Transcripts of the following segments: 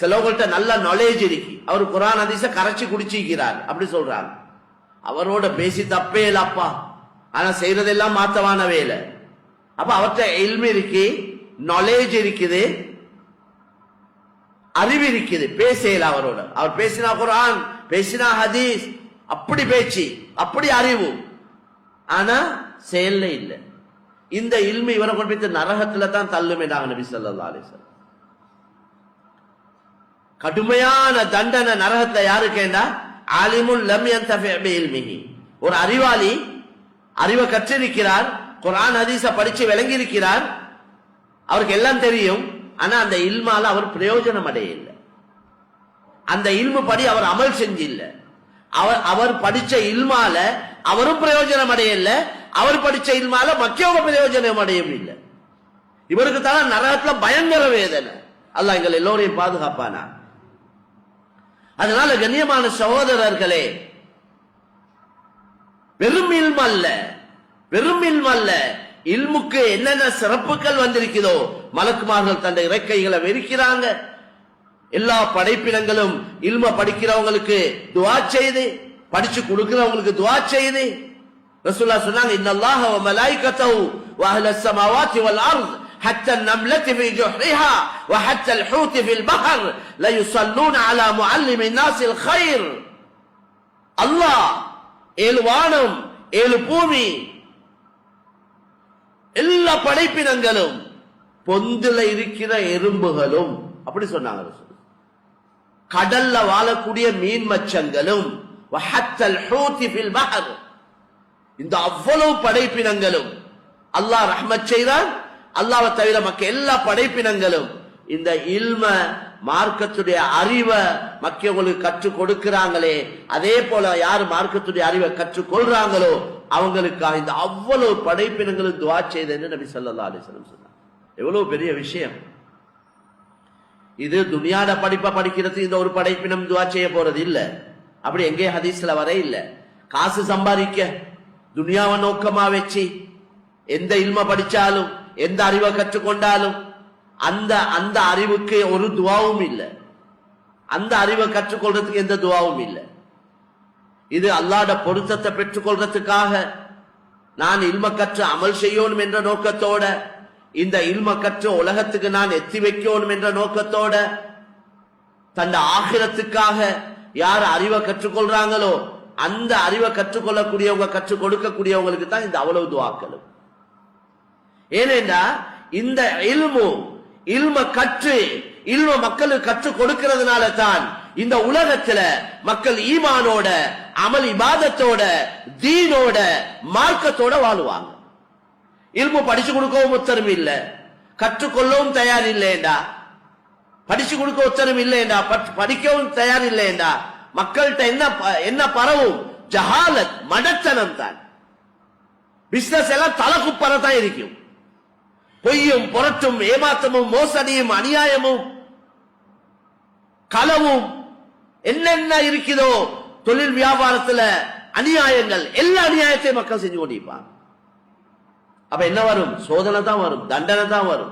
சிலவங்கள்ட்ட நல்ல நாலேஜ் இருக்கு. அவர் குரான் அதிச கரைச்சி குடிச்சிக்கிறார் அப்படி சொல்றாங்க. அவரோட பேசி தப்பே இல்லப்பா. ஆனா செய்யறதெல்லாம் மாத்தவான வேலை. அப்ப அவர்கிட்ட எல்மி இருக்கு நாலேஜ் இருக்குது அறிவு இருக்குது. பேசல அவரோட. அவர் பேசினா குரான் பேசினா ஹதீஸ். அப்படி பேச்சு அப்படி அறிவு. ஆனா செயல்ல இல்ல. இந்த இல்மி இவரை கொண்டு போய் நரகத்துல தான் தள்ளுமே நாங்க நபி ஸல்லல்லாஹு அலைஹி கடுமையான தண்டனை நரகத்தை யாரு கேண்டா ஆலிமுல் லம் ஒரு அறிவாளி அறிவை கற்றிருக்கிறார் குரான் ஹதீஸ படிச்சு விளங்கி இருக்கிறார் அவருக்கு எல்லாம் தெரியும். ஆனா அந்த இல்மால அவர் பிரயோஜனம் அடையல. அந்த இல்மு படி அவர் அமல் செஞ்சில்ல. அவர் அவர் படிச்ச இல்மால அவரும் பிரயோஜனம் அடையல. அவர் படிச்ச இல்மால மக்கியவங்க பிரயோஜனம் அடையும் இல்லை இவருக்கு தான் நரகத்துல பயங்கர வேதனை. அல்ல எங்கள் எல்லோரையும் பாதுகாப்பானா அதனால கண்ணியமான சகோதரர்களே வெறும் இல்ம அல்ல வெறும் இல்ம அல்ல இல்முக்கு என்னென்ன சிறப்புகள் வந்திருக்குதோ மலக்குமார்கள் தந்த இறக்கைகளை வெறுக்கிறாங்க. எல்லா படைப்பினங்களும் இல்ம படிக்கிறவங்களுக்கு துவா செய்து படிச்சு கொடுக்கிறவங்களுக்கு துவா செய்து. ரசூல்லா சொன்னாங்க இன்னல்லாஹ வ மலாயிகத்தஹு வ அஹ்லஸ் சமாவாத்தி வல் حتى النملة في جحرها وحتى الحوت في البحر لا يصلون على معلم الناس الخير அல்லாஹ் ஏழு வானம் ஏழு பூமி எல்லா படைப்பினங்களும் பொந்துல இருக்கிற எறும்புகளும் அப்படி சொன்னாங்க ரசூல். கடல்ல வாழக்கூடிய மீன் மச்சங்களும் வஹத்தல் ஹூத்தி ஃபில் பஹர் இந்த அவ்வளவு படைப்பினங்களும் அல்லாஹ் ரஹ்மத் செய்தான் அல்லாவை தவிர மக்க எல்லா படைப்பினங்களும் இந்த இல்ம மார்க்கத்துடைய அறிவை மக்களுக்கு கற்றுக் கொடுக்கிறாங்களே அதே போல யார் மார்க்கத்துடைய அறிவை கற்றுக் கொள்றாங்களோ அவங்களுக்காக இந்த அவ்வளவு படைப்பினங்களும் துவா செய்தேன்னு நபி ஸல்லல்லாஹு அலைஹி வஸல்லம் எவ்வளவு பெரிய விஷயம். இது துனியாட படிப்பை படிக்கிறது இந்த ஒரு படைப்பினம் துவா செய்ய போறது இல்ல. அப்படி எங்கே ஹதீஸ்ல வர இல்ல. காசு சம்பாதிக்க துனியாவை நோக்கமா வச்சு எந்த இல்ம படிச்சாலும் எந்த அறிவை கற்றுக்கொண்டாலும் அந்த அந்த அறிவுக்கு ஒரு துவாவும் இல்லை. அந்த அறிவை கற்றுக்கொள்றதுக்கு எந்த துவாவும் இல்லை. இது அல்லாட பொருத்தத்தை பெற்றுக்கொள்றதுக்காக நான் இல்ம கற்று அமல் செய்யணும் என்ற நோக்கத்தோட இந்த இல்ம கற்று உலகத்துக்கு நான் எத்தி வைக்கணும் என்ற நோக்கத்தோட தந்த ஆகிரத்துக்காக யார் அறிவை கற்றுக்கொள்றாங்களோ அந்த அறிவை கற்றுக்கொள்ளக்கூடியவங்க கற்றுக் கொடுக்கக்கூடியவங்களுக்கு தான் இந்த அவ்வளவு துவாக்களும். ஏனென்றா இந்த இல்மு இல்ம கற்று இல்ம மக்களுக்கு கற்றுக் கொடுக்கிறதுனால தான் இந்த உலகத்துல மக்கள் ஈமானோட அமல் இபாதத்தோட தீனோட மார்க்கத்தோட வாழுவாங்க. இல்மு படிச்சு கொடுக்கவும் உத்தரவு இல்ல. கற்றுக்கொள்ளவும் தயார் இல்லையேண்டா. படிச்சு கொடுக்க உத்தரவு இல்லையேண்டா. பட்- படிக்கவும் தயார் இல்லையேண்டா. மக்கள்கிட்ட என்ன ப- என்ன பரவும்? ஜஹாலத் மடத்தனம் தான். பிசினஸ் எல்லாம் தலகுப்பற தான் இருக்கும். பொய்யும் புரட்டும் ஏமாத்தமும் மோசடியும் அநியாயமும் களவும் என்னென்ன இருக்குதோ தொழில் வியாபாரத்துல அநியாயங்கள் எல்லா அநியாயத்தையும் மக்கள் செஞ்சு கொண்டிருப்பார் அப்ப என்ன வரும்? சோதனை தான் வரும் தண்டனை தான் வரும்.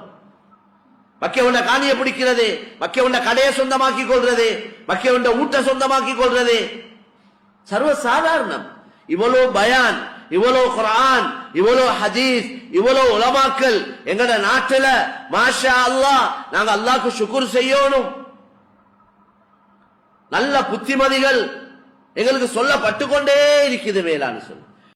மக்கிய உண்ட காணியை பிடிக்கிறது மக்கிய உண்ட கடையை சொந்தமாக்கி கொள்றது மக்கிய உண்ட ஊட்ட சொந்தமாக்கி கொள்றது. சர்வ சாதாரணம் இவ்வளவு பயான் இவ்வளவு குரான் இவ்வளவு ஹதீஸ் இவ்வளவு உலமாக்கள் எங்கட நாட்டுல மாஷா அல்லாஹ் நாங்க அல்லாக்கு சுக்குர் செய்யணும். நல்ல புத்திமதிகள் எங்களுக்கு சொல்லப்பட்டு கொண்டே இருக்குது மேலான்னு சொல்லு